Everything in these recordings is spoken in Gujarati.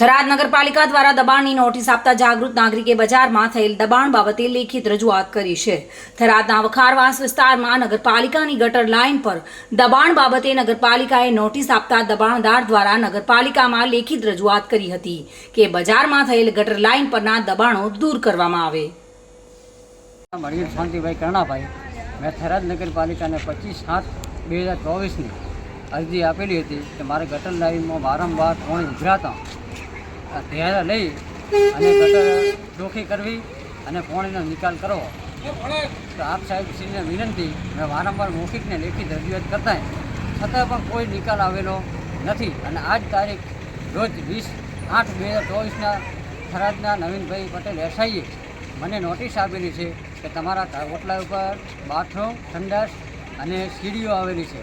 થરાદ નગરપાલિકા દ્વારા દબાણની નોટિસ આપતા જાગૃત નાગરિકે બજારમાં થયેલ દબાણ બાબતે લેખિત રજૂઆત કરી છે. થરાદના વખારવાસ વિસ્તારમાં નગરપાલિકાની ગટર લાઇન પર દબાણ બાબતે નગરપાલિકાએ નોટિસ આપતા દબાણદાર દ્વારા નગરપાલિકામાં લેખિત રજૂઆત કરી હતી કે બજારમાં થયેલ ગટર લાઇન પરના દબાણો દૂર કરવામાં આવે. કરણાભાઈ. મેં થરાદ નગરપાલિકાને પચીસ સાત બે હજાર ચોવીસની અરજી આપેલી હતી કે મારે ગટર લાઇનમાં વારંવાર ત્રણ ઉભરાતા ધ્યાન લઈ અને ગટર ચોખ્ખી કરવી અને પાણીનો નિકાલ કરવો તો આપ સાહેબ શ્રીને વિનંતી, મેં વારંવાર મૌખિકને લેખિત રજૂઆત કરતાં છતાં પણ કોઈ નિકાલ આવેલો નથી. અને આજ તારીખ રોજ વીસ આઠ બે હજાર ચોવીસના થરાદના નવીનભાઈ પટેલ એસઆઈએ મને નોટિસ આપેલી છે કે તમારા ઓટલા ઉપર બાથરૂમ, સંડાસ અને સીડીઓ આવેલી છે.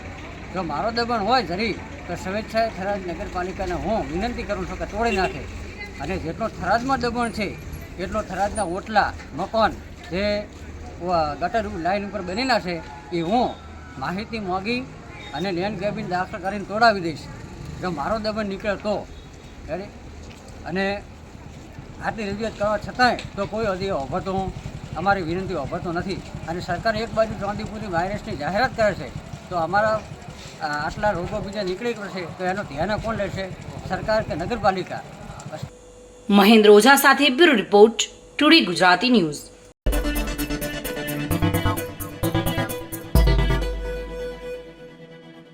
જો મારો દબાણ હોય જરી તો સ્વેચ્છાએ થરાદ નગરપાલિકાને હું વિનંતી કરું છું કે તોડી નાખે. અને જેટલો થરાદમાં દબાણ છે, એટલો થરાદના ઓટલા, મકાન જે ગટર લાઇન ઉપર બનેલા છે, એ હું માહિતી માગી અને લેન્ડ કેબિન દાખલ કરીને તોડાવી દઈશ. જો મારો દબાણ નીકળે તો. રેડી અને આટલી રજૂઆત કરવા છતાંય તો કોઈ હજી ઓભરતો અમારી વિનંતી ઓભરતો નથી. અને સરકાર એક બાજુ ચાંદીપુરી વાયરસની જાહેરાત કરે છે, તો અમારા આટલા રોગો બીજા નીકળી પડશે તો એનું ધ્યાન કોણ લેશે? સરકાર કે નગરપાલિકા? મહેન્દ્ર ઓઝા સાથે bureau report, today Gujarati news.